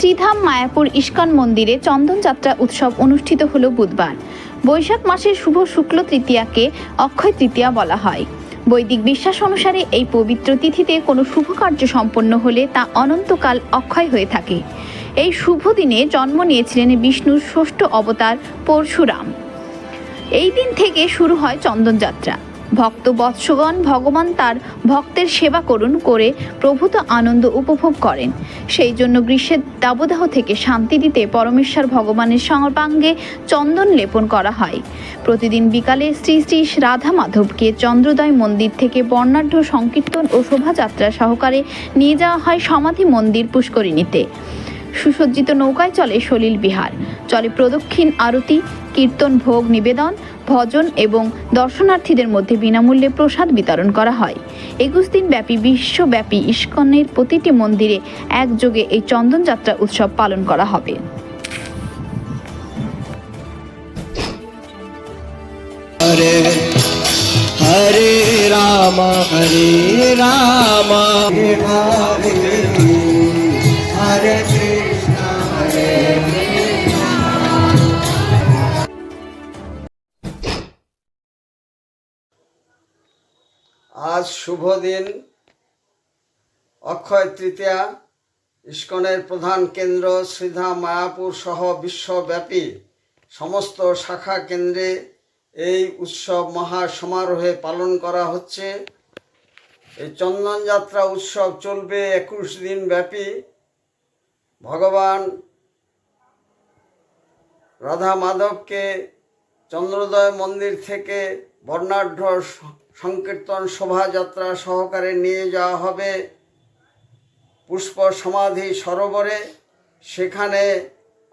Sridham Mayapur ISKCON মন্দিরে চন্দনযাত্রা উৎসব অনুষ্ঠিত হল বুধবার। বৈশাখ মাসের শুভ শুক্ল তৃতীয়াকে অক্ষয় তৃতীয়া বলা হয়। বৈদিক বিশ্বাস অনুসারে এই পবিত্র তিথিতে কোনো শুভ কার্য সম্পন্ন হলে তা অনন্তকাল অক্ষয় হয়ে থাকে। এই শুভ দিনে জন্ম নিয়েছিলেন বিষ্ণুর ষষ্ঠ অবতার পরশুরাম। এই দিন থেকে শুরু হয় চন্দনযাত্রা ভক্ত বৎসগণ ভগবান তার ভক্তের সেবা করুন করে প্রভূত আনন্দ উপভোগ করেন। সেই জন্য গ্রীষ্মের দাবদাহ থেকে শান্তি দিতে পরমেশ্বর ভগবানের সর্বাঙ্গে চন্দন লেপন করা হয়। প্রতিদিন বিকালে শ্রী শ্রী রাধা মাধবকে চন্দ্রোদয় মন্দির থেকে বর্ণাঢ্য সংকীর্তন ও শোভাযাত্রা সহকারে নিয়ে যাওয়া হয় সমাধি মন্দির পুষ্করিণীতে। সুসজ্জিত নৌকায় চলে সলিল বিহার। চলে প্রদক্ষিণ আরতি, কীর্তন, ভোগ, নিবেদন ভজন এবং দর্শনার্থীদের মধ্যে বিনামূল্যে প্রসাদ বিতরণ করা হয়। একুশ দিনব্যাপী বিশ্বব্যাপী ইস্কনের প্রতিটি মন্দিরে একযোগে এই চন্দনযাত্রা উৎসব পালন করা হবে। হরে হরে রাম হরে রাম। আজ শুভ দিন। অক্ষয় তৃতীয়া, ইস্কনের প্রধান কেন্দ্র শ্রীধাম মায়াপুর সহ বিশ্বব্যাপী সমস্ত শাখা কেন্দ্রে এই উৎসব মহা সমারোহে পালন করা হচ্ছে। এই চন্দনযাত্রা উৎসব চলবে একুশ দিন ব্যাপী। ভগবান রাধা মাধবকে চন্দ্রোদয় মন্দির থেকে বর্ণাঢ্য সংকীর্তন, শোভাযাত্রা সহকারে নিয়ে যাওয়া হবে। পুষ্প সমাধি সরোবরে। সেখানে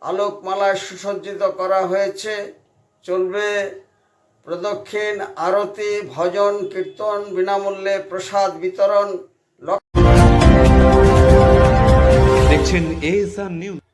আলোকমালায় সুসজ্জিত করা হয়েছে। চলবে প্রদক্ষিণ, আরতি, ভজন, কীর্তন, বিনামূল্যে প্রসাদ বিতরণ। দেখছেন এস নিউজ